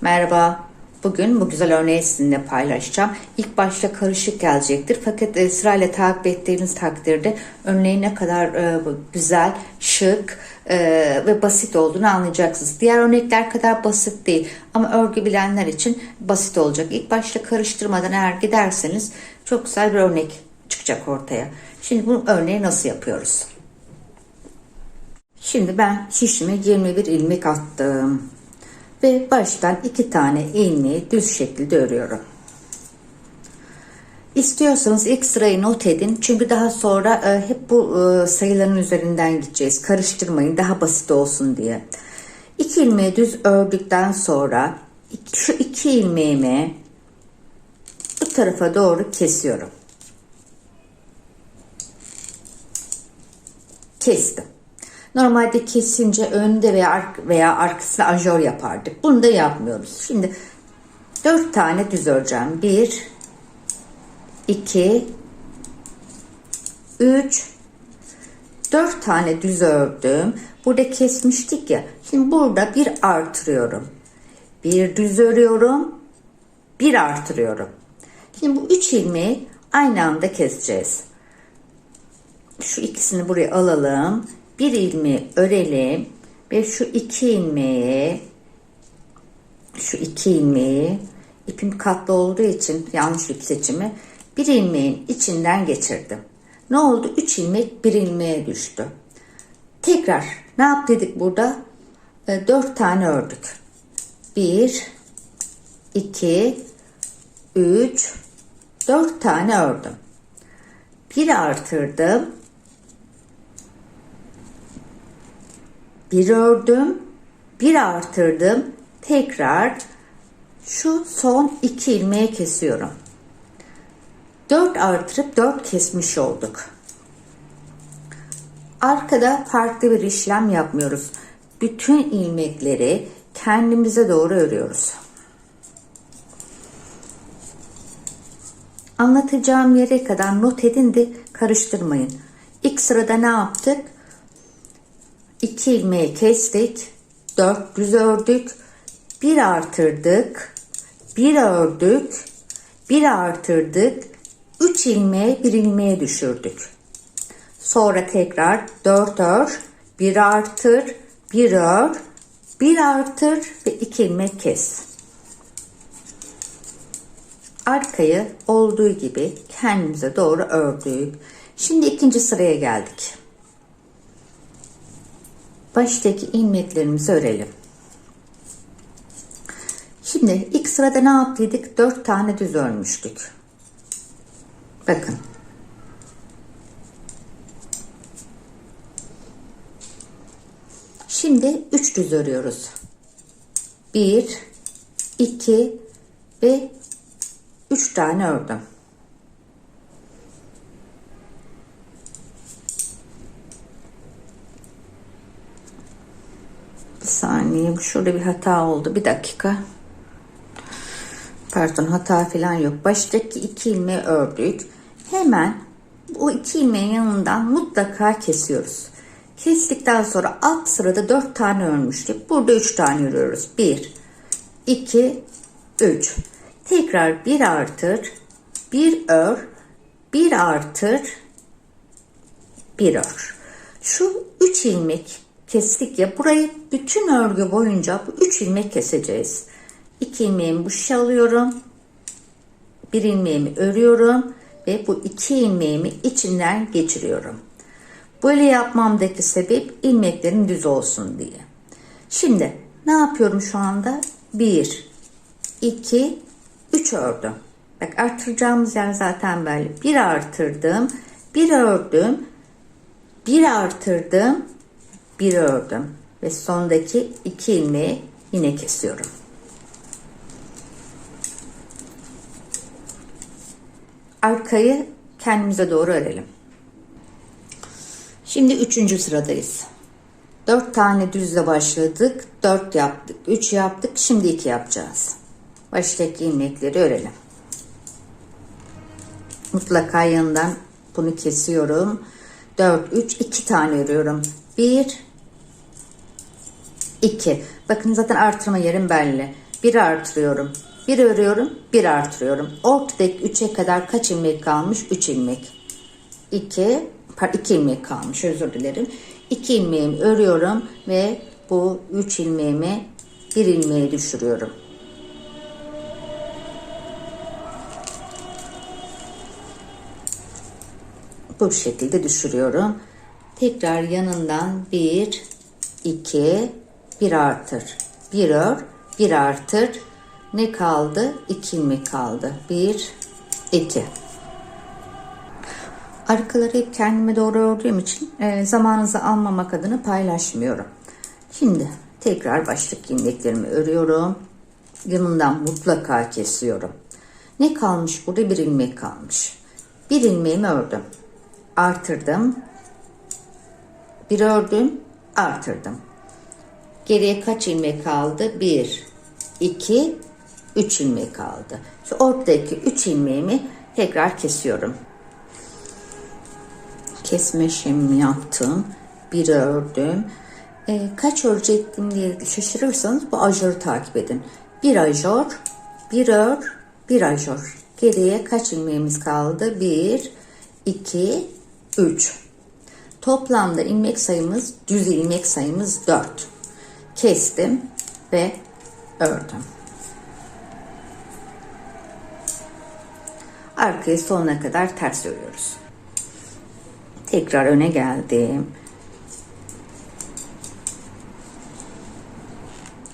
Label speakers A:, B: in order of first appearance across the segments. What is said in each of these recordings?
A: Merhaba. Bugün bu güzel örneği sizinle paylaşacağım. İlk başta karışık gelecektir. Fakat e, sırayla takip ettiğiniz takdirde örneğin ne kadar e, güzel, şık e, ve basit olduğunu anlayacaksınız. Diğer örnekler kadar basit değil ama örgü bilenler için basit olacak. İlk başta karıştırmadan eğer giderseniz çok güzel bir örnek çıkacak ortaya. Şimdi bu örneği nasıl yapıyoruz? Şimdi ben şişime 21 ilmek attım. Ve baştan iki tane ilmeği düz şekilde örüyorum. İstiyorsanız ilk sırayı not edin. Çünkü daha sonra e, hep bu e, sayıların üzerinden gideceğiz. Karıştırmayın daha basit olsun diye. İki ilmeği düz ördükten sonra şu iki ilmeğimi bu tarafa doğru kesiyorum. Kestim. Normalde kesince önde veya, ark veya arkasına ajör yapardık. Bunu da yapmıyoruz. Şimdi 4 tane düz öreceğim. 1 2 3 4 tane düz ördüm. Burada kesmiştik ya. Şimdi burada bir artırıyorum. Bir düz örüyorum. Bir artırıyorum. Şimdi bu 3 ilmeği aynı anda keseceğiz. Şu ikisini buraya alalım bir ilmeği örelim ve şu iki ilmeği şu iki ilmeği ipim katlı olduğu için yanlış ip seçimi bir ilmeğin içinden geçirdim. Ne oldu? Üç ilmek bir ilmeğe düştü. Tekrar ne yap dedik burada? E, dört tane ördük. Bir, iki, üç, dört tane ördüm. Bir artırdım bir ördüm, bir artırdım, tekrar şu son iki ilmeği kesiyorum. 4 artırıp 4 kesmiş olduk. Arkada farklı bir işlem yapmıyoruz. Bütün ilmekleri kendimize doğru örüyoruz. Anlatacağım yere kadar not edin de karıştırmayın. İlk sırada ne yaptık? 2 ilmeği kestik. 4 düz ördük. 1 artırdık. 1 ördük. 1 artırdık. 3 ilmeği 1 ilmeğe düşürdük. Sonra tekrar 4 ör. 1 artır. 1 ör. 1 artır ve 2 ilmek kes. Arkayı olduğu gibi kendimize doğru ördük. Şimdi ikinci sıraya geldik baştaki ilmeklerimizi örelim. Şimdi ilk sırada ne yaptıydık? 4 tane düz örmüştük. Bakın. Şimdi 3 düz örüyoruz. 1 2 ve 3 tane ördüm. Saniye. Şurada bir hata oldu. Bir dakika. Pardon hata falan yok. Baştaki iki ilmeği ördük. Hemen bu iki ilmeğin yanından mutlaka kesiyoruz. Kestikten sonra alt sırada dört tane örmüştük. Burada üç tane örüyoruz. Bir, iki, üç. Tekrar bir artır, bir ör, bir artır, bir ör. Şu üç ilmek kestik ya burayı bütün örgü boyunca bu 3 ilmek keseceğiz. 2 ilmeğimi bu şişe alıyorum. Bir ilmeğimi örüyorum ve bu iki ilmeğimi içinden geçiriyorum. Böyle yapmamdaki sebep ilmeklerin düz olsun diye. Şimdi ne yapıyorum şu anda? 1 2 3 ördüm. Bak artıracağımız yer zaten böyle. Bir artırdım, bir ördüm, bir artırdım, bir ördüm ve sondaki iki ilmeği yine kesiyorum. Arkayı kendimize doğru örelim. Şimdi üçüncü sıradayız. Dört tane düzle başladık. Dört yaptık. Üç yaptık. Şimdi iki yapacağız. Baştaki ilmekleri örelim. Mutlaka yanından bunu kesiyorum. 4, 3, 2 tane örüyorum. 1, 2. Bakın zaten artırma yerim belli. bir artırıyorum. Bir örüyorum, bir artırıyorum. Ortadaki 3'e kadar kaç ilmek kalmış? 3 ilmek. 2, 2 ilmek kalmış özür dilerim. 2 ilmeğimi örüyorum ve bu 3 ilmeğimi bir ilmeğe düşürüyorum. Bu şekilde düşürüyorum. Tekrar yanından 1, 2, 1 artır. 1 ör, 1 artır. Ne kaldı? 2 ilmek kaldı. 1, 2. Arkaları hep kendime doğru ördüğüm için e, zamanınızı almamak adına paylaşmıyorum. Şimdi tekrar başlık ilmeklerimi örüyorum. Yanından mutlaka kesiyorum. Ne kalmış burada? Bir ilmek kalmış. Bir ilmeğimi ördüm. Artırdım. Bir ördüm. Artırdım. Geriye kaç ilmek kaldı? 1, 2, 3 ilmek kaldı. Şu ortadaki 3 ilmeğimi tekrar kesiyorum. Kesme işlemimi yaptım. Bir ördüm. E, kaç örecektim diye şaşırırsanız bu ajörü takip edin. Bir ajör, bir ör, bir ajör. Geriye kaç ilmeğimiz kaldı? 1, 2, 3. Toplamda ilmek sayımız, düz ilmek sayımız 4 kestim ve ördüm. Arkayı sonuna kadar ters örüyoruz. Tekrar öne geldim.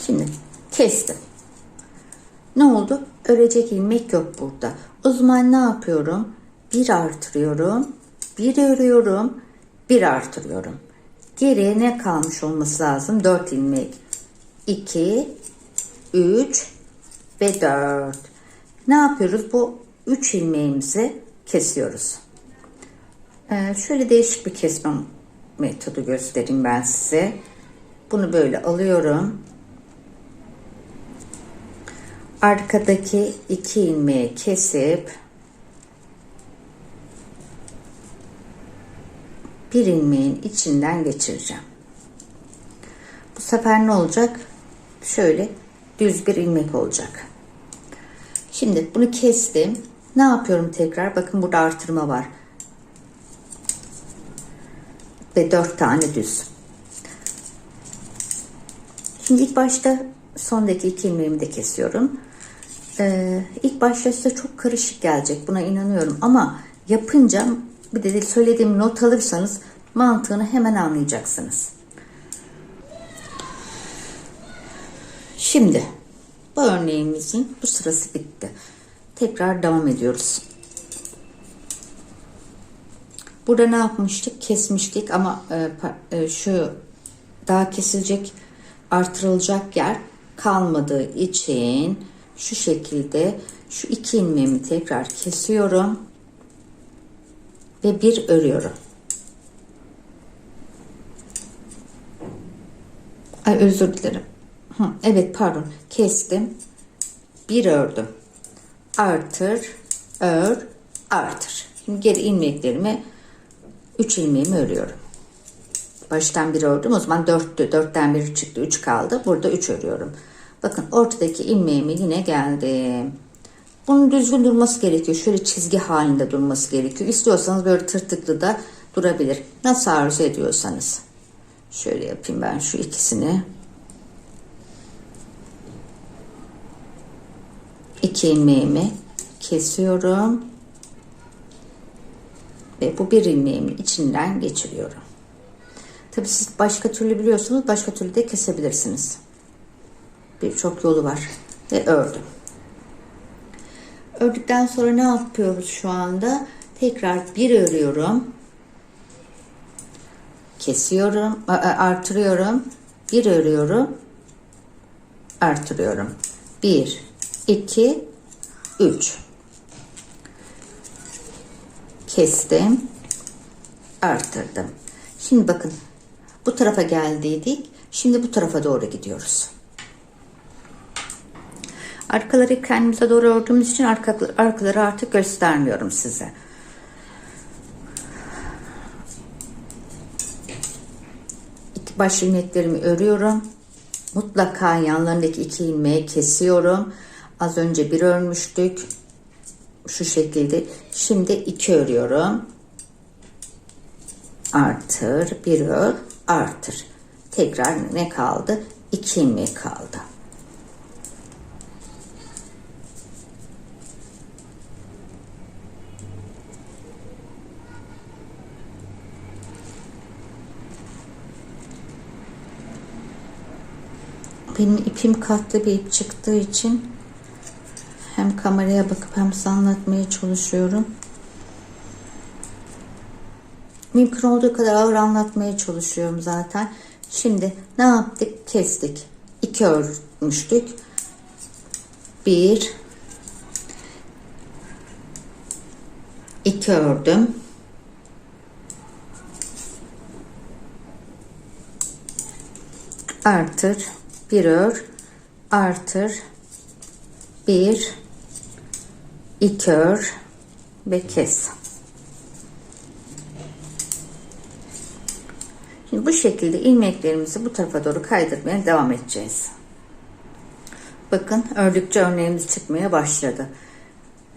A: Şimdi kestim. Ne oldu? Örecek ilmek yok burada. O zaman ne yapıyorum? Bir artırıyorum, bir örüyorum, bir artırıyorum. Geriye ne kalmış olması lazım? 4 ilmek. 2, 3 ve 4. Ne yapıyoruz? Bu 3 ilmeğimizi kesiyoruz. Ee, şöyle değişik bir kesme metodu göstereyim ben size. Bunu böyle alıyorum. Arkadaki iki ilmeği kesip bir ilmeğin içinden geçireceğim. Bu sefer ne olacak? Şöyle düz bir ilmek olacak. Şimdi bunu kestim. Ne yapıyorum tekrar? Bakın burada artırma var. Ve dört tane düz. Şimdi ilk başta sondaki iki ilmeğimi de kesiyorum. Ee, ilk başta size çok karışık gelecek. Buna inanıyorum. Ama yapınca bir de söylediğim not alırsanız mantığını hemen anlayacaksınız. Şimdi bu örneğimizin bu sırası bitti. Tekrar devam ediyoruz. Burada ne yapmıştık? Kesmiştik ama e, e, şu daha kesilecek, artırılacak yer kalmadığı için şu şekilde şu iki ilmeğimi tekrar kesiyorum ve bir örüyorum. Ay özür dilerim. Hı, evet pardon kestim. Bir ördüm. Artır, ör, artır. Şimdi geri ilmeklerimi 3 ilmeğimi örüyorum. Baştan bir ördüm. O zaman 4'tü. 4'ten biri çıktı. 3 kaldı. Burada 3 örüyorum. Bakın ortadaki ilmeğimi yine geldim. Bunun düzgün durması gerekiyor. Şöyle çizgi halinde durması gerekiyor. İstiyorsanız böyle tırtıklı da durabilir. Nasıl arzu ediyorsanız. Şöyle yapayım ben şu ikisini. İki ilmeğimi kesiyorum. Ve bu bir ilmeğimin içinden geçiriyorum. Tabi siz başka türlü biliyorsunuz. Başka türlü de kesebilirsiniz. Birçok yolu var. Ve ördüm. Ördükten sonra ne yapıyoruz şu anda? Tekrar bir örüyorum. Kesiyorum, artırıyorum. Bir örüyorum. Artırıyorum. Bir, iki, üç. Kestim. Artırdım. Şimdi bakın bu tarafa geldiydik. Şimdi bu tarafa doğru gidiyoruz. Arkaları kendimize doğru ördüğümüz için arka, arkaları artık göstermiyorum size. İki baş ilmeklerimi örüyorum. Mutlaka yanlarındaki iki ilmeği kesiyorum. Az önce bir örmüştük. Şu şekilde. Şimdi iki örüyorum. Artır, bir ör, artır. Tekrar ne kaldı? İki ilmek kaldı. Benim ipim katlı bir ip çıktığı için hem kameraya bakıp hem size anlatmaya çalışıyorum. Mümkün olduğu kadar ağır anlatmaya çalışıyorum zaten. Şimdi ne yaptık? Kestik. İki örmüştük. Bir. iki ördüm. Artır. Bir ör. Artır. Bir. iki ör. Ve kes. Şimdi bu şekilde ilmeklerimizi bu tarafa doğru kaydırmaya devam edeceğiz. Bakın ördükçe örneğimiz çıkmaya başladı.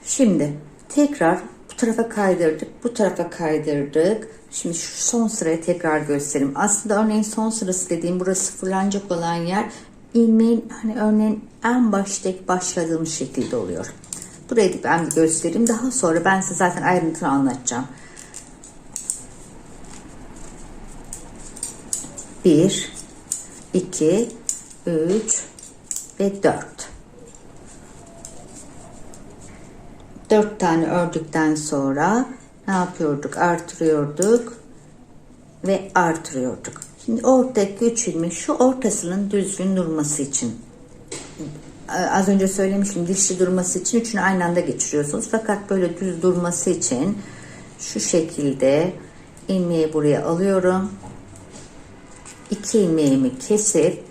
A: Şimdi tekrar tarafa kaydırdık, bu tarafa kaydırdık. Şimdi şu son sırayı tekrar göstereyim. Aslında örneğin son sırası dediğim burası sıfırlanacak olan yer ilmeğin hani örneğin en baştaki başladığımız şekilde oluyor. Burayı da ben göstereyim. Daha sonra ben size zaten ayrıntılı anlatacağım. 1 2 3 ve 4 4 tane ördükten sonra ne yapıyorduk? Artırıyorduk ve artırıyorduk. Şimdi ortadaki 3 ilmek şu ortasının düzgün durması için. Az önce söylemiştim dişli durması için üçünü aynı anda geçiriyorsunuz. Fakat böyle düz durması için şu şekilde ilmeği buraya alıyorum. İki ilmeğimi kesip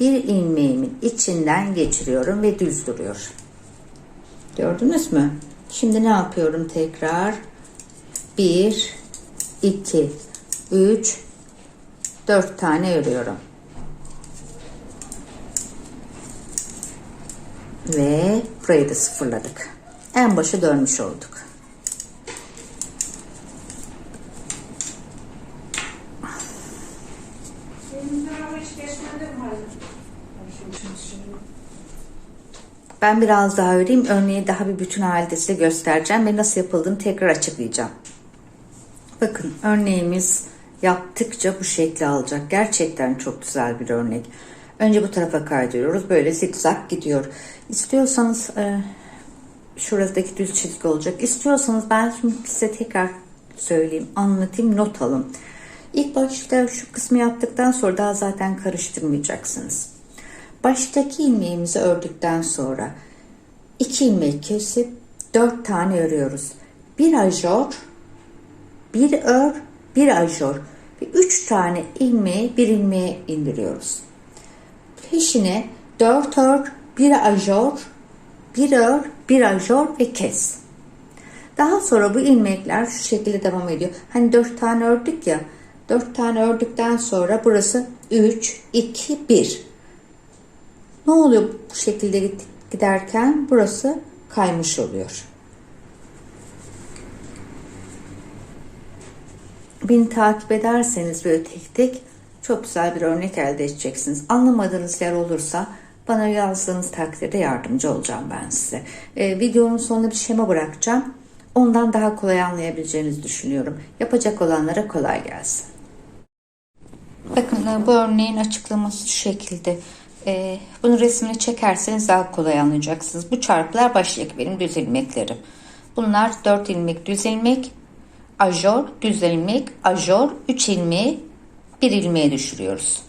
A: bir ilmeğimin içinden geçiriyorum ve düz duruyor. Gördünüz mü? Şimdi ne yapıyorum tekrar? 1 2 3 4 tane örüyorum. Ve burayı da sıfırladık. En başa dönmüş olduk. Ben biraz daha öreyim. Örneği daha bir bütün halde size göstereceğim ve nasıl yapıldığını tekrar açıklayacağım. Bakın örneğimiz yaptıkça bu şekli alacak. Gerçekten çok güzel bir örnek. Önce bu tarafa kaydırıyoruz. Böyle zikzak gidiyor. İstiyorsanız e, şuradaki düz çizgi olacak. İstiyorsanız ben şimdi size tekrar söyleyeyim, anlatayım, not alın. İlk başta şu kısmı yaptıktan sonra daha zaten karıştırmayacaksınız. Baştaki ilmeğimizi ördükten sonra iki ilmek kesip dört tane örüyoruz. Bir ajor, bir ör, bir ajor ve üç tane ilmeği bir ilmeğe indiriyoruz. Peşine dört ör, bir ajor, bir ör, bir ajor ve kes. Daha sonra bu ilmekler şu şekilde devam ediyor. Hani dört tane ördük ya. Dört tane ördükten sonra burası 3, 2, 1. Ne oluyor bu şekilde giderken? Burası kaymış oluyor. Beni takip ederseniz böyle tek tek çok güzel bir örnek elde edeceksiniz. Anlamadığınız yer olursa bana yazdığınız takdirde yardımcı olacağım ben size. Ee, videonun sonunda bir şema bırakacağım. Ondan daha kolay anlayabileceğinizi düşünüyorum. Yapacak olanlara kolay gelsin. Bakın bu örneğin açıklaması şu şekilde. Ee, bunu resmini çekerseniz daha kolay anlayacaksınız. Bu çarpılar baştaki benim düz ilmeklerim. Bunlar 4 ilmek düz ilmek, ajor, düz ilmek, ajor, 3 ilmeği 1 ilmeğe düşürüyoruz.